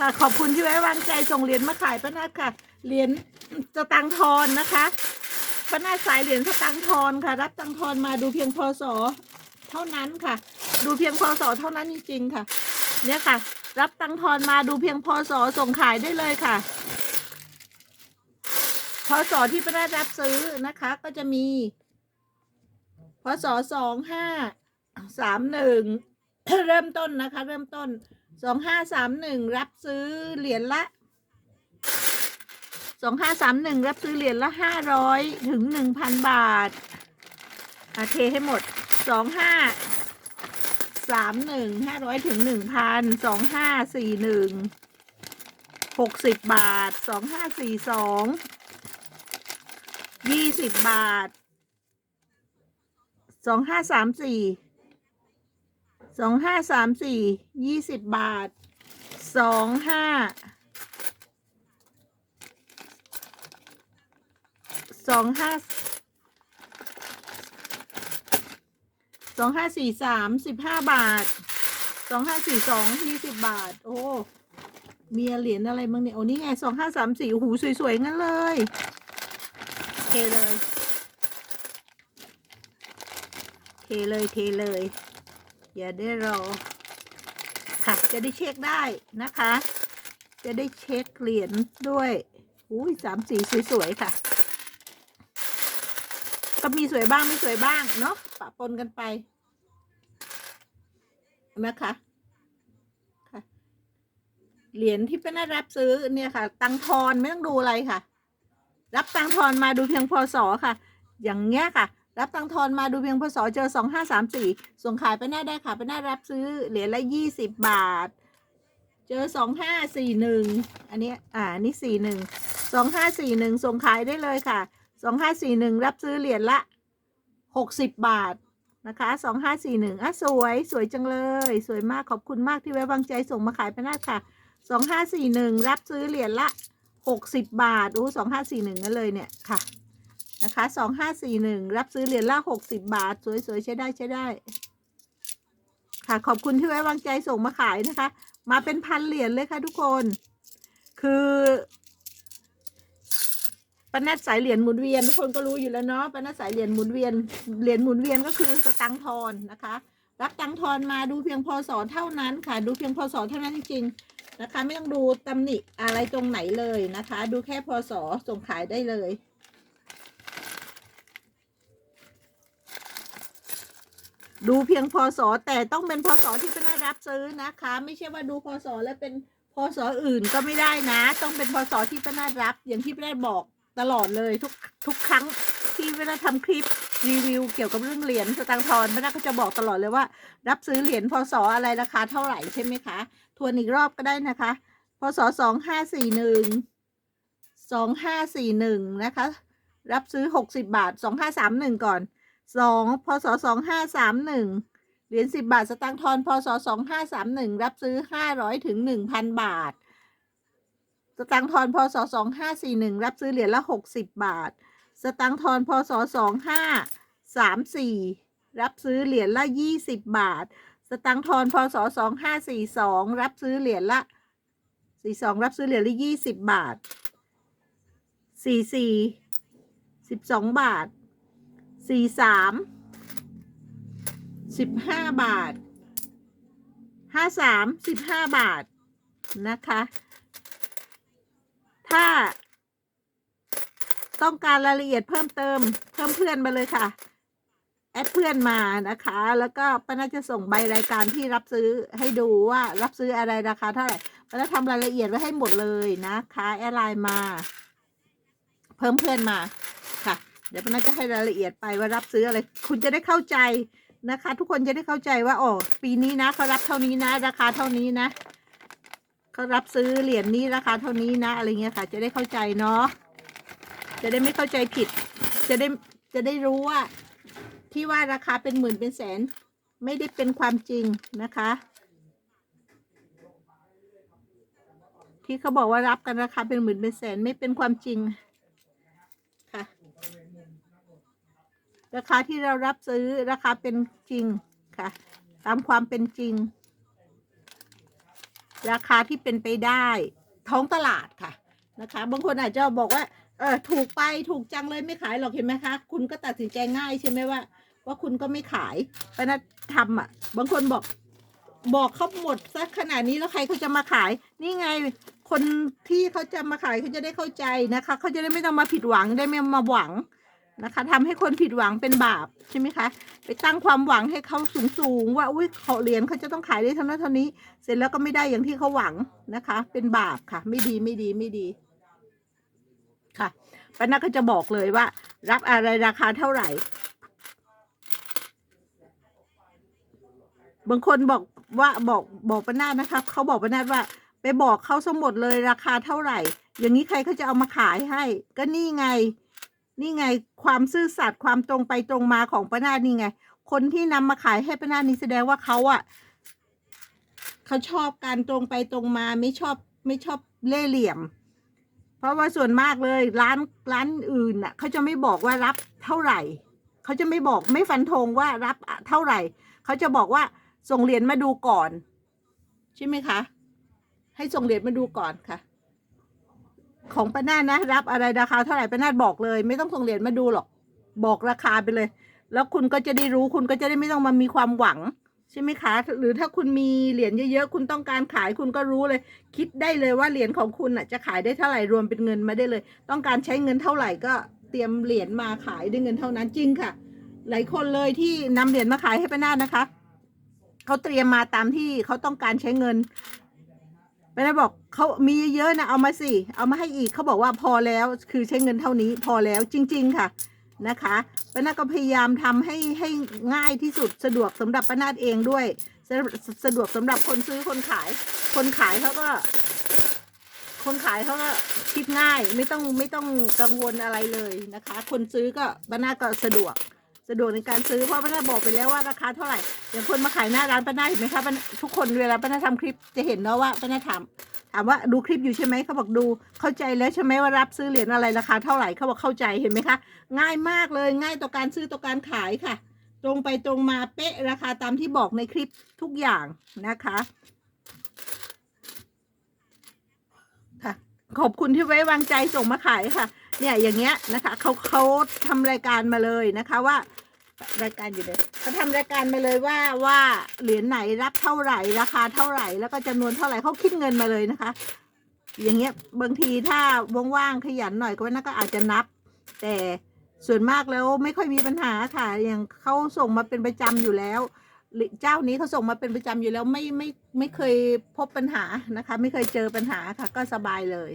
ค่ะ ขอบคุณที่ไว้วางใจส่งเหรียญมาขายป้านาค่ะ เหรียญสตังค์ทอนนะคะป้านาสายเหรียญสตังค์ทอนค่ะ รับตังค์ทอนมาดูเพียงพอศเท่านั้นค่ะ ดูเพียงพอศเท่านั้นจริงๆค่ะ เนี่ยค่ะ รับตังค์ทอนมาดูเพียงพศส่งขายได้เลยค่ะพศที่ป้านารับซื้อนะคะ ก็จะมีพศสองห้าสามหนึ่งเริ่มต้นนะคะ เริ่มต้น สองห้าสามหนึ่งรับซื้อเหรียญละสองห้าสามหนึ่งรับซื้อเหรียญละห้าร้อยถึงหนึ่งพันบาทอาเทให้หมดสองห้าสามหนึ่งห้าร้อยถึงหนึ่งพันสองห้าสี่หนึ่งหกสิบบาทสองห้าสี่สองยี่สิบบาทสองห้าสามสี่ สองห้าสามสี่ยี่สิบบาทสองห้าสองห้าสองห้าสี่สามสิบห้าบาทสองห้าสี่สองยี่สิบบาท โอ้มีเหรียญอะไรบ้างเนี่ยโอ้นี่ไงสองห้าสามสี่โอ้โหสวยๆงั้นเลยเทเลยเทเลยเทเลย อย่าได้รอค่ะจะได้เช็คได้นะคะ จะได้เช็คเหรียญด้วยอุ้ยสามสีสวยๆค่ะ ก็มีสวยบ้างไม่สวยบ้างเนาะปะปนกันไปนะคะค่ะเหรียญที่เป็นรับซื้อเนี่ยค่ะ ตังทอนไม่ต้องดูอะไรค่ะ รับตังทอนมาดูเพียงพศค่ะ อย่างเงี้ยค่ะ รับตังทอนมาดูเพียงพศเจอสองห้าสามสี่ส่งขายไปหน้าได้ค่ะไปหน้ารับซื้อเหรียญละยี่สิบบาท เจอสองห้าสี่หนึ่งอันนี้อ่านนี่สี่หนึ่งสองห้าสี่หนึ่งส่งขายได้เลยค่ะสองห้าสี่หนึ่งรับซื้อเหรียญละหกสิบบาทนะคะสองห้าสี่หนึ่งอะสวยสวยจังเลย สวยมากขอบคุณมากที่ไว้วางใจส่งมาขายไปหน้าค่ะสองห้าสี่หนึ่งรับซื้อเหรียญละหกสิบบาทอู้สองห้าสี่หนึ่งนั่นเลยเนี่ยค่ะ นะคะสองห้าสี่หนึ่งรับซื้อเหรียญละหกสิบบาท สวยๆใช้ได้ใช้ได้ ค่ะขอบคุณที่ไว้วางใจส่งมาขายนะคะ มาเป็นพันเหรียญเลยค่ะทุกคน คือปนัดสายเหรียญหมุนเวียนทุกคนก็รู้อยู่แล้วเนาะปนัดสายเหรียญหมุนเวียนเหรียญหมุนเวียนก็คือสตังทอนนะคะ รับตังทอนมาดูเพียงพอศเท่านั้นค่ะ ดูเพียงพอศเท่านั้นจริงๆนะคะ ไม่ต้องดูตำหนิอะไรตรงไหนเลยนะคะ ดูแค่พอศส่งขายได้เลย ดูเพียงพศแต่ต้องเป็นพศที่เป็นได้รับซื้อนะคะ ไม่ใช่ว่าดูพศแล้วเป็นพศอื่นก็ไม่ได้นะ ต้องเป็นพศที่เป็นได้รับ อย่างที่เป็นได้บอกตลอดเลยทุกทุกครั้งที่เวลาทำคลิปรีวิวเกี่ยวกับเรื่องเหรียญสตางค์ทอนเป็นได้ก็จะบอกตลอดเลยว่า รับซื้อเหรียญพศอะไรราคาเท่าไหร่ใช่ไหมคะทวนอีกรอบก็ได้นะคะพศสองห้าสี่หนึ่งสองห้าสี่หนึ่งนะคะ รับซื้อหกสิบาทสองห้าสามหนึ่งก่อน สองพศสองห้าสามหนึ่งเหรียญสิบบาท สตางค์ทอนพศสองห้าสามหนึ่งรับซื้อห้าร้อยถึงหนึ่งพันบาท สตางค์ทอนพศสองห้าสี่หนึ่งรับซื้อเหรียญละหกสิบบาท สตางค์ทอนพศสองห้าสามสี่รับซื้อเหรียญละยี่สิบบาท สตางค์ทอนพศสองห้าสี่สองรับซื้อเหรียญละสี่สองรับซื้อเหรียญละยี่สิบบาทสี่สี่สิบสองบาท สี่สามสิบห้าบาทห้าสามสิบห้าบาทนะคะ ถ้า ต้องการรายละเอียดเพิ่มเติมเพิ่มเพื่อนมาเลยค่ะ แอดเพื่อนมานะคะ แล้วก็ป้าน่าจะส่งใบรายการที่รับซื้อให้ดูว่ารับซื้ออะไรราคาเท่าไหร่ป้าน่าทำรายละเอียดไว้ให้หมดเลยนะคะ แอดไลน์มา เพิ่มเพื่อนมา เดี๋ยวป้าน่าจะให้รายละเอียดไปว่ารับซื้ออะไร คุณจะได้เข้าใจนะคะ ทุกคนจะได้เข้าใจว่าอ๋อปีนี้นะเขารับเท่านี้นะ ราคาเท่านี้นะเขารับซื้อเหรียญนี้ราคาเท่านี้นะ อะไรเงี้ยค่ะ จะได้เข้าใจเนาะจะได้ไม่เข้าใจผิด จะได้จะได้รู้ว่า ที่ว่าราคาเป็นหมื่นเป็นแสน ไม่ได้เป็นความจริงนะคะ ที่เขาบอกว่ารับกันราคาเป็นหมื่นเป็นแสนไม่เป็นความจริงค่ะ ราคาที่เรารับซื้อราคาเป็นจริงค่ะ ตามความเป็นจริง ราคาที่เป็นไปได้ ท้องตลาดค่ะนะคะ บางคนอาจจะบอกว่าเออถูกไปถูกจังเลยไม่ขายหรอกเห็นไหมคะ คุณก็ตัดสินใจง่ายใช่ไหมว่า ว่าคุณก็ไม่ขายปนัดทำอะ บางคนบอกบอกเขาหมดสักขนาดนี้แล้วใครเขาจะมาขาย นี่ไงคนที่เขาจะมาขายเขาจะได้เข้าใจนะคะ เขาจะได้ไม่ต้องมาผิดหวังได้ไม่มาหวัง นะคะทำให้คนผิดหวังเป็นบาปใช่ไหมคะ ไปตั้งความหวังให้เขาสูงสูงๆว่าอุ้ยเขาเหรียญเขาจะต้องขายได้เท่านั้นเท่านี้ เสร็จแล้วก็ไม่ได้อย่างที่เขาหวังนะคะ เป็นบาปค่ะ ไม่ดีไม่ดีไม่ดีค่ะป้านาก็จะบอกเลยว่า รับอะไรราคาเท่าไหร่ บางคนบอกว่าบอกบอกป้านานะคะเขาบอกป้านาว่า ไปบอกเขาสมหมดเลยราคาเท่าไหร่ อย่างนี้ใครเขาจะเอามาขายให้ ก็นี่ไง นี่ไงความซื่อสัตย์ความตรงไปตรงมาของป้านานี่ไง คนที่นำมาขายให้ป้านานี่แสดงว่าเขาอะเขาชอบการตรงไปตรงมาไม่ชอบไม่ชอบเล่เหลี่ยม เพราะว่าส่วนมากเลยร้านร้านอื่นน่ะเขาจะไม่บอกว่ารับเท่าไหร่เขาจะไม่บอกไม่ฟันธงว่ารับเท่าไหร่เขาจะบอกว่าส่งเหรียญมาดูก่อน ใช่ไหมคะ ให้ส่งเหรียญมาดูก่อนค่ะ ของป้านานะ รับอะไรราคาเท่าไหร่ป้านาบอกเลย ไม่ต้องส่งเหรียญมาดูหรอก บอกราคาไปเลย แล้วคุณก็จะได้รู้คุณก็จะได้ไม่ต้องมามีความหวังใช่ไหมคะ หรือถ้าคุณมีเหรียญเยอะๆ คุณต้องการขายคุณก็รู้เลย คิดได้เลยว่าเหรียญของคุณน่ะจะขายได้เท่าไหร่รวมเป็นเงินมาได้เลย ต้องการใช้เงินเท่าไหร่ก็เตรียมเหรียญมาขายด้วยเงินเท่านั้นจริงค่ะ หลายคนเลยที่นำเหรียญมาขายให้ป้านานะคะเขาเตรียมมาตามที่เขาต้องการใช้เงิน ป้านาดบอกเขามีเยอะๆนะเอามาสิเอามาให้อีกเขาบอกว่าพอแล้วคือใช้เงินเท่านี้พอแล้วจริง ๆ ค่ะนะคะป้านาก็พยายามทำให้ให้ง่ายที่สุดสะดวกสำหรับป้านาเองด้วยสะสะดวกสำหรับคนซื้อคนขาย คนขายเขาก็ คนขายเขาก็คิดง่ายไม่ต้องไม่ต้องกังวลอะไรเลยนะคะ คนซื้อก็ป้านาก็สะดวก สะดวกในการซื้อเพราะป้านาบอกไปแล้วว่าราคาเท่าไหร่อย่างคนมาขายหน้าร้านป้านาเห็นไหมคะป้าทุกคนเวลาป้านาทำคลิปจะเห็นเนาะว่าป้านาถามถามว่าดูคลิปอยู่ใช่ไหมเขาบอกดูเข้าใจแล้วใช่ไหมว่ารับซื้อเหรียญอะไรราคาเท่าไหร่เขาบอกเข้าใจเห็นไหมคะ ง่ายมากเลยง่ายต่อการซื้อต่อการขายค่ะ ตรงไปตรงมาเป๊ะราคาตามที่บอกในคลิปทุกอย่างนะคะค่ะขอบคุณที่ไว้วางใจส่งมาขายค่ะ เนี่ยอย่างเงี้ยนะคะเขาเขาทำรายการมาเลยนะคะว่า รายการอยู่เลยเขาทำรายการมาเลยว่าว่าเหรียญไหนรับเท่าไหร่ราคาเท่าไหร่ แล้วก็จำนวนเท่าไหร่เขาคิดเงินมาเลยนะคะ อย่างเงี้ยบางทีถ้าว่างๆขยันหน่อยก็น่าก็อาจจะนับ แต่ส่วนมากแล้วไม่ค่อยมีปัญหาค่ะ อย่างเขาส่งมาเป็นประจำอยู่แล้วเจ้านี้เขาส่งมาเป็นประจำอยู่แล้วไม่ไม่ไม่เคยพบปัญหานะคะ ไม่เคยเจอปัญหาค่ะ ก็สบายเลย